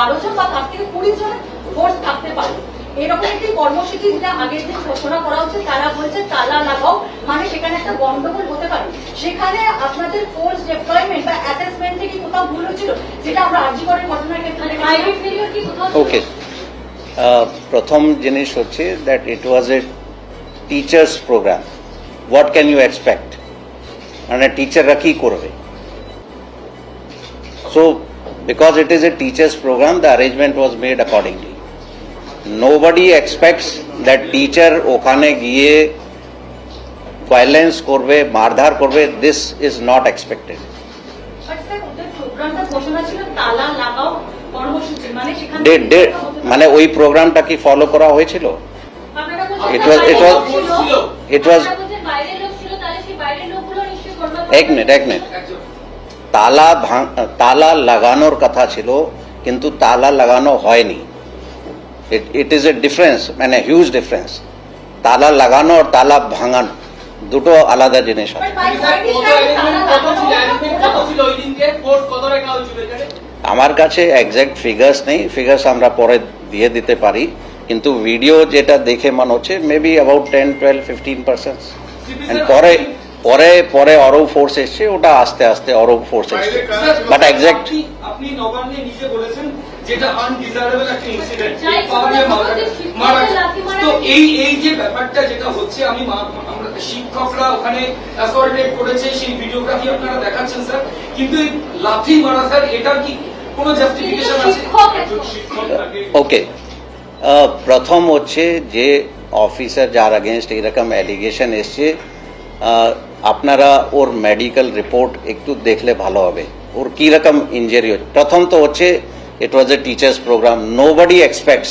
বারো জন বা তার থেকে কুড়ি জন ফোর্স থাকতে পারে। এরকম একটি কর্মসূচি যেটা আগের দিন ঘোষণা করা হচ্ছে তারা বলছে তালা লাগাও মানে সেখানে একটা গন্ডগোল হতে পারে। সেখানে আপনাদের ফোর্স ডেপ্লয়মেন্ট বা অ্যাসেসমেন্টে কি কোথাও ভুল হচ্ছিল যেটা আমরা আর্জি করার ঘটনার ক্ষেত্রে প্রাইভেট ফেলিওর কি কোথাও ওকে প্রথম জিনিস হচ্ছে that it was a teachers program what can you expect মানে টিচাররা কি করবে? So because it is a teachers program the arrangement was made accordingly nobody expects that teacher ওখানে গিয়ে ভায়োলেন্স করবে মারধার করবে দিস ইজ নট এক্সপেক্টেড মানে ওই প্রোগ্রামটা কি ফলো করা হয়েছিল করবে এক মিনিট এক মিনিট তালা ভাঙ- তালা লাগানোর কথা ছিল কিন্তু তালা লাগানো হয়নি। It it is a difference মানে হিউজ ডিফারেন্স তালা লাগানো আর তালা ভাঙানো দুটো আলাদা জিনিস আছে। আমার কাছে এক্সাক্ট ফিগার্স নেই ফিগার্স আমরা পরে দিয়ে দিতে পারি কিন্তু ভিডিও যেটা দেখে মনে হচ্ছে maybe about ten twelve fifteen percent পরে পরে পরে অরব ফোর্স এসছে ওটা আস্তে আস্তে অরব ফোর্স এসছে। বাট এক্সাক্ট আপনি- নবান্নে নিজে বলেছেন যেটা আনডিজারেবল একটা ইনসিডেন্ট মারা তো এই এই যে ব্যাপারটা যেটা হচ্ছে আমি আমরা শিক্ষকরা ওখানে অ্যাসল্টেড করেছে সেই ভিডিওগ্রাফি আপনারা দেখাচ্ছেন স্যার কিন্তু লাথি মারা স্যার এটার কি কোনো জাস্টিফিকেশন আছে? ওকে প্রথম হচ্ছে যে অফিসার যার আগেনস্ট এরকম অ্যালিগেশন এসছে আপনারা ওর মেডিকেল রিপোর্ট একটু দেখলে ভালো হবে। ওর কী রকম ইঞ্জারি হচ্ছে? প্রথম তো হচ্ছে it was a teachers program nobody expects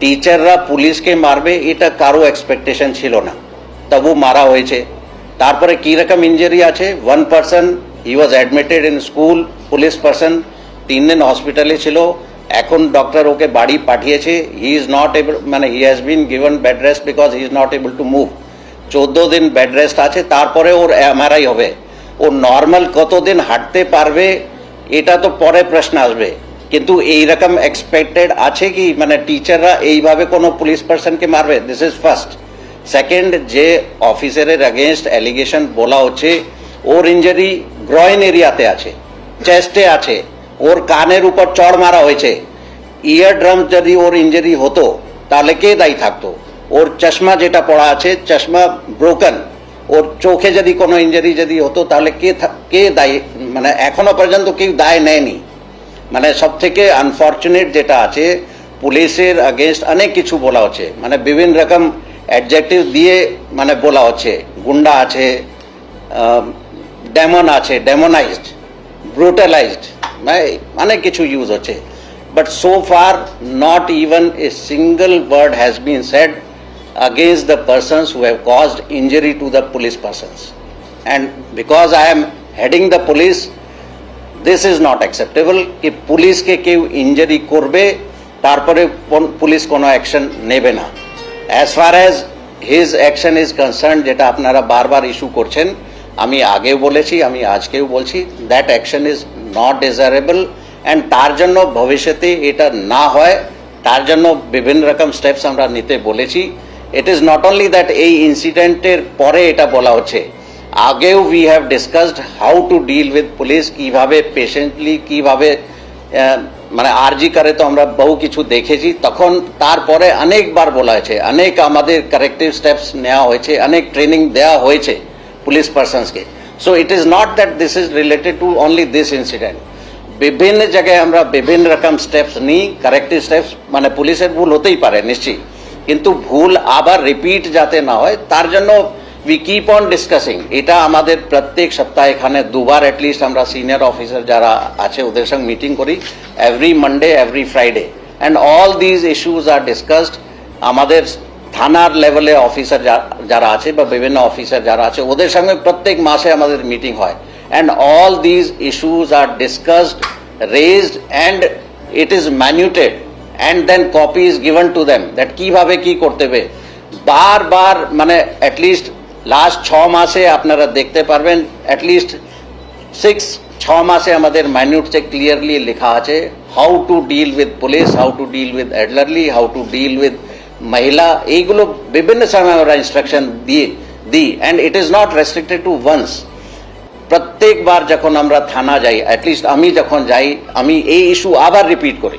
টিচাররা পুলিশকে মারবে, এটা কারও এক্সপেকটেশন ছিল না। তবু মারা হয়েছে। তারপরে কী রকম ইঞ্জারি আছে? One person he was admitted in school police person তিন দিন হসপিটালে ছিল। এখন ডক্টর ওকে বাড়ি পাঠিয়েছে। হি ইজ নট এবল মানে he has been given bed rest because he is not able to move চোদ্দ দিন বেড রেস্ট আছে, তারপরে ওর এমআরআই হবে। ও নর্মাল কতদিন হাঁটতে পারবে, এটা তো পরে প্রশ্ন আসবে। কিন্তু এইরকম এক্সপেক্টেড আছে কি মানে টিচাররা এইভাবে কোনো পুলিশ পার্সনকে মারবে? দিস ইজ ফার্স্ট সেকেন্ড যে অফিসারের অ্যাগেনস্ট অ্যালিগেশন বলা হচ্ছে, ওর ইঞ্জারি গ্রয়েন এরিয়াতে আছে চেস্টে আছে। ওর কানের উপর চড় মারা হয়েছে। ইয়ার ড্রাম যদি ওর ইঞ্জারি হতো, তাহলে কে দায়ী থাকতো? ওর চশমা যেটা পড়া আছে, চশমা ব্রোকেন ওর চোখে যদি কোনো ইঞ্জারি যদি হতো, তাহলে কে কে দায়ী মানে এখনও পর্যন্ত কেউ দায় নেয়নি। মানে সব থেকে আনফর্চুনেট যেটা আছে, পুলিশের আগেনস্ট অনেক কিছু বলা হচ্ছে। মানে বিভিন্ন রকম অ্যাডজেক্টিভ দিয়ে মানে বলা হচ্ছে। গুন্ডা আছে ডেমন আছে ডেমোনাইজড ব্রুটালাইজড মানে অনেক কিছু ইউজ হচ্ছে। But so far not even a single word has been said against the persons who have caused injury to the police persons. And because I am heading the police, this is not acceptable কি পুলিশকে কেউ injury করবে তারপরে কোন- police কোনো action নেবে না as far as his action is concern যেটা আপনারা বারবার ইস্যু করছেন আমি আগেও বলেছি আমি আজকেও বলছি that action is not desirable and তার জন্য ভবিষ্যতে এটা না হয় তার জন্য বিভিন্ন রকম স্টেপস আমরা নিতে বলেছি it is not only that এই ইনসিডেন্টের পরে এটা বলা হচ্ছে, আগেও we have discussed how to deal with police কীভাবে পেশেন্টলি কীভাবে মানে আরজি করে তো আমরা বহু কিছু দেখেছি, তখন তারপরে অনেকবার বলা হয়েছে, অনেক আমাদের কারেক্টিভ স্টেপস নেওয়া হয়েছে, অনেক ট্রেনিং দেওয়া হয়েছে police পার্সনসকে so it is not that this is related to only this incident বিভিন্ন জায়গায় আমরা বিভিন্ন রকম স্টেপস নিই কারেক্টিভ স্টেপস মানে পুলিশের ভুল হতেই পারে, নিশ্চয়ই। কিন্তু ভুল আবার রিপিট যাতে না হয়, তার জন্য উই কিপ অন ডিসকাসিং এটা আমাদের প্রত্যেক সপ্তাহে এখানে দুবার অ্যাটলিস্ট আমরা সিনিয়র অফিসার যারা আছে, ওদের সঙ্গে মিটিং করি every Monday every Friday and all these issues are discussed আমাদের থানার লেভেলে অফিসার যারা আছে বা বিভিন্ন অফিসার যারা আছে, ওদের সঙ্গে প্রত্যেক মাসে আমাদের মিটিং হয়। And all these issues are discussed raised and it is minuted and then copy is given to them that কীভাবে কী করতে হবে? বারবার মানে অ্যাটলিস্ট লাস্ট ছ মাসে আপনারা দেখতে পারবেন অ্যাটলিস্ট সিক্স ছ মাসে আমাদের মাইনিউটসে ক্লিয়ারলি লেখা আছে how to deal with police how to deal with elderly how to deal with মহিলা, এইগুলো বিভিন্ন সময় আমরা ইনস্ট্রাকশন দিয়ে, দিই and it is not restricted to once প্রত্যেকবার যখন আমরা থানা যাই অ্যাটলিস্ট আমি যখন যাই, আমি এই ইস্যু আবার রিপিট করি।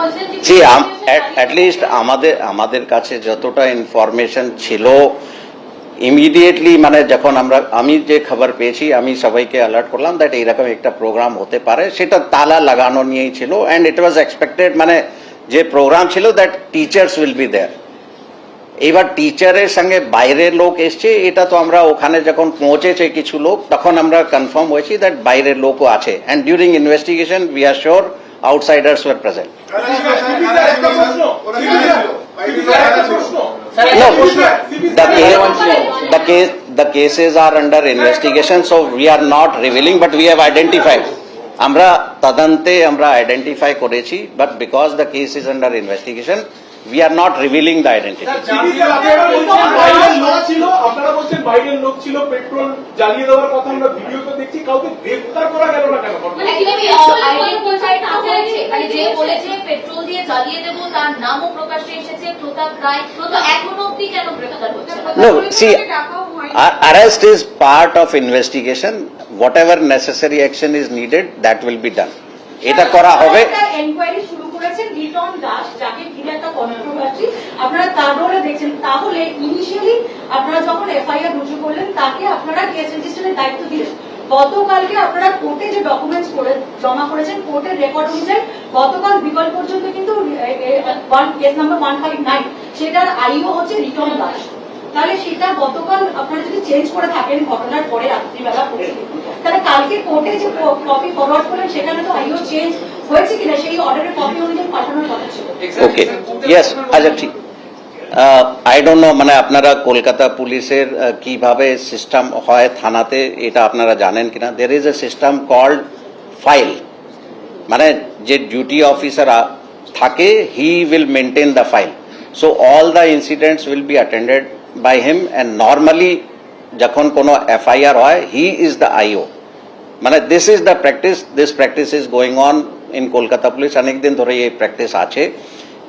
at least আমাদের আমাদের কাছে যতটা ইনফরমেশন ছিল ইমিডিয়েটলি মানে যখন আমরা, আমি যে খবর পেয়েছি, আমি সবাইকে অ্যালার্ট করলাম দ্যাট এইরকম একটা প্রোগ্রাম হতে পারে। সেটা তালা লাগানো নিয়েই ছিল অ্যান্ড ইট ওয়াজ এক্সপেক্টেড মানে যে প্রোগ্রাম ছিল that teachers will be there এবার টিচারের সঙ্গে বাইরের লোক এসছে, এটা তো আমরা ওখানে যখন পৌঁছেছে কিছু লোক, তখন আমরা কনফার্ম হয়েছি দ্যাট বাইরের লোকও আছে। And during investigation we are sure outsiders were present No, the case, the case, the cases are under investigation, so we are not revealing, but we have identified. আমরা তদন্তে আমরা আইডেন্টিফাই করেছি but because the case is under investigation we are not revealing the identity বাইরের লোক ছিল আপনারা বলছেন বাইরের লোক ছিল পেট্রোল জ্বালিয়ে দেওয়ার কথা আমরা ভিডিওতে দেখছি কাউকে গ্রেফতার করা গেল না কেন মানে কি আইডেন্টিফাই না হয়েছে মানে যে বলেছে পেট্রোল দিয়ে জ্বালিয়ে দেবো তার নামও প্রকাশ্যে এসেছে প্রতাপ রায় তো এখনও অব্দি কেন গ্রেফতার হচ্ছে না? No, see, arrest is part of investigation. Whatever necessary action is needed, that will be done. এটা করা হবে এনকোয়ারি শুরু করেছেন রিটন দাস যাকে ঘিরে একটা কন্ট্রোভার্সি আপনারা তার রোলে দেখছেন তাহলে ইনিশিয়ালি আপনারা যখন এফআইআর রুজু করলেন তাকে আপনারা কেস রেজিস্ট্রেশনের দায়িত্ব দিলেন গতকালকে আপনারা কোর্টে যে ডকুমেন্টস করে জমা করেছেন, কোর্টের রেকর্ড অনুযায়ী গতকাল বিকাল পর্যন্ত কিন্তু সেটার আইও হচ্ছে রিটন দাস। তাহলে সেটা গতকাল আপনারা যদি চেঞ্জ করে থাকেন ঘটনার পরে রাত্রিবেলা করে তাহলে কালকে কোর্টে যে কপি ফরওয়ার্ড করলেন, সেখানে তো আইও চেঞ্জ হয়েছে কিনা, সেই অর্ডারের কপি অনুযায়ী পাঠানোর কথা ছিল। আচ্ছা ঠিক। আই ডোন্ট নো মানে আপনারা কলকাতা পুলিশের কীভাবে সিস্টেম হয় থানাতে, এটা আপনারা জানেন কিনা? There is a system called file মানে যে ডিউটি অফিসার থাকে he will maintain the file so all the incidents will be attended by him and normally যখন কোনো এফআইআর হয় হি ইজ দ্য আইও মানে this is the practice this practice is going on in Kolkata police অনেকদিন ধরে এই practice আছে।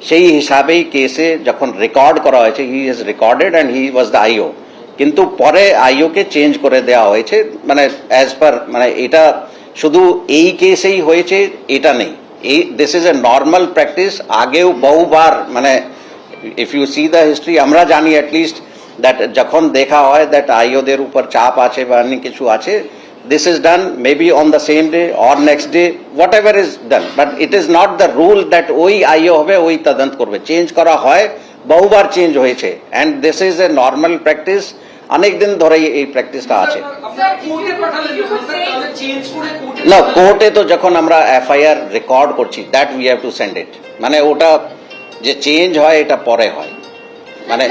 সেই হিসাবেই কেসে যখন রেকর্ড করা হয়েছে he is recorded and he was the IO কিন্তু পরে আইওকে চেঞ্জ করে দেওয়া হয়েছে মানে অ্যাজ পার মানে এটা শুধু এই কেসেই হয়েছে, এটা নেই। এই this is a normal practice আগেও বহুবার মানে if you see the history আমরা জানি অ্যাটলিস্ট দ্যাট যখন দেখা হয় দ্যাট আইওদের উপর চাপ আছে বা অন্য কিছু আছে this is done maybe on the same day or next day whatever is done but it is not the rule that ওই আইও হবে ওই তদন্ত করবে চেঞ্জ করা হয় বহুবার চেঞ্জ হয়েছে and this is a normal practice অনেক দিন ধরে এই প্র্যাকটিসটা আছে না, কোর্টে তো যখন আমরা এফআইআর রেকর্ড করছি that we have to send it মানে ওটা যে চেঞ্জ হয় এটা পরে হয় মানে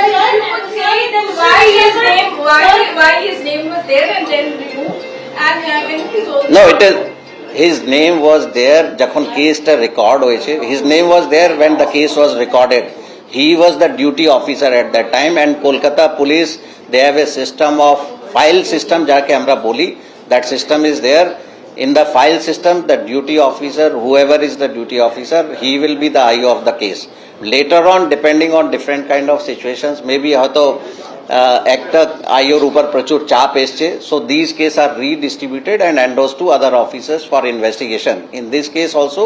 why his name was there and then removed No, it is. His name was there. Jakhon case ta record hoyeche. His name was there when the case was recorded. He was the duty officer at that time, and Kolkata police they have a system of file system. Ja ke hamra boli. that system is there. In the file system, the duty officer, whoever is the duty officer, he will be the eye of the case. Later on, depending on different kind of situations, maybe ha to একটা আইওর উপর প্রচুর চাপ এসছে so this case are redistributed and endorse to other officers for investigation in this case also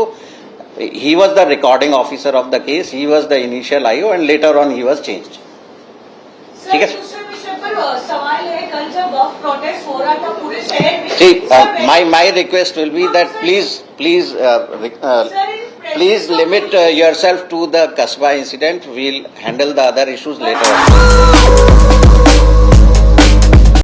he was the recording officer of the case he was the initial IO and later on he was changed ठीक है। दूसरे विषय पर अ, सवाल है कल जब Waqf protest हो रहा था पूरे शहर में See, uh, Sir, my, my request will be that please, please, uh, re- uh, Sir, in presence please of limit the- uh, yourself to the Kasba incident. We'll handle the other issues later on.